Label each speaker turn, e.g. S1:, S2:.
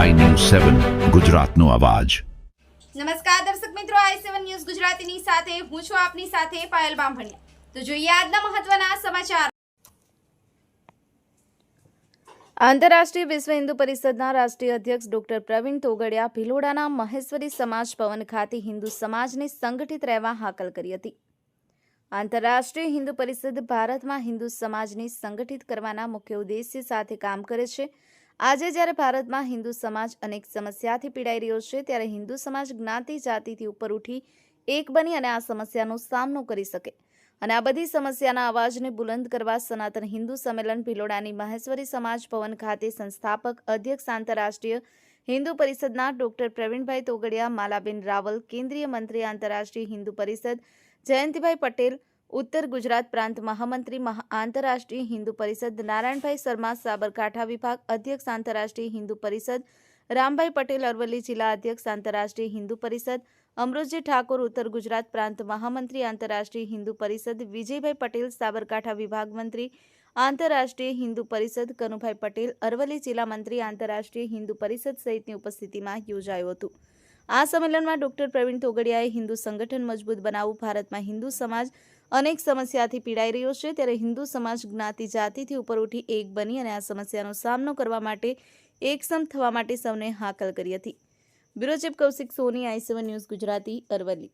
S1: સેવન, ગુજરાતનો અવાજ.
S2: નમસ્કાર દર્શક મિત્રો, આઈ સેવન ન્યૂઝ ગુજરાતીની સાથે હું છું આપની સાથે પાયલ બામભણિયા. તો જોઈએ આજના મહત્વના સમાચાર. આંતરરાષ્ટ્રીય વિશ્વ હિન્દુ પરિષદના રાષ્ટ્રીય અધ્યક્ષ ડોક્ટર પ્રવીણ તોગડિયા ભિલોડાના મહેશ્વરી સમાજ ભવન ખાતે હિન્દુ સમાજને સંગઠિત રહેવા હાકલ કરી હતી. આંતરરાષ્ટ્રીય હિન્દુ પરિષદ ભારતમાં હિન્દુ સમાજને સંગઠિત કરવાના મુખ્ય ઉદ્દેશ્ય સાથે કામ કરે છે. આજે જ્યારે ભારતમાં હિન્દુ સમાજ અનેક સમસ્યાથી પીડાઈ રહ્યો છે, ત્યારે હિન્દુ સમાજ જ્ઞાતિ જાતિથી ઉપર ઉઠી એક બની અને આ સમસ્યાનો સામનો કરી શકે. અને આ બધી સમસ્યાના અવાજને બુલંદ કરવા સનાતન હિન્દુ સંમેલન ભિલોડાની મહેશ્વરી સમાજ ભવન ખાતે સંસ્થાપક અધ્યક્ષ આંતરરાષ્ટ્રીય હિન્દુ પરિષદના ડોક્ટર પ્રવીણભાઈ તોગડિયા, માલાબેન રાવલ, કેન્દ્રીય મંત્રી આંતરરાષ્ટ્રીય હિન્દુ પરિષદ જયંતિભાઈ પટેલ ઉત્તર ગુજરાત પ્રાંત મહામંત્રી મહા, આંતરરાષ્ટ્રીય હિન્દુ પરિષદ નારાયણભાઈ શર્મા, સાબરકાંઠા વિભાગ અધ્યક્ષ આંતરરાષ્ટ્રીય હિન્દુ પરિષદ રામભાઈ પટેલ, અરવલ્લી જિલ્લા અધ્યક્ષ આંતરરાષ્ટ્રીય હિન્દુ પરિષદ અમૃતજી ઠાકોર, ઉત્તર ગુજરાત પ્રાંત મહામંત્રી આંતરરાષ્ટ્રીય હિન્દુ પરિષદ વિજયભાઈ પટેલ, સાબરકાંઠા વિભાગ મંત્રી આંતરરાષ્ટ્રીય હિન્દુ પરિષદ કનુભાઈ પટેલ, અરવલ્લી જિલ્લા મંત્રી આંતરરાષ્ટ્રીય હિન્દુ પરિષદ સહિતની ઉપસ્થિતિમાં યોજાયું હતું. આ સંમેલનમાં ડોક્ટર પ્રવીણ તોગડિયાએ હિન્દુ સંગઠન મજબૂત બનાવવું ભારતમાં હિન્દુ સમાજ અનેક સમસ્યાથી પીડાઈ રહ્યો છે. ત્યારે હિન્દુ સમાજ જ્ઞાતિ જાતિથી ઉપર ઉઠી એક બની અને આ સમસ્યાનો સામનો કરવા માટે એકસમ થવા માટે સૌને હાકલ કરી હતી. Bureau chief Kaushik Soni, I news Gujarati Aravalli.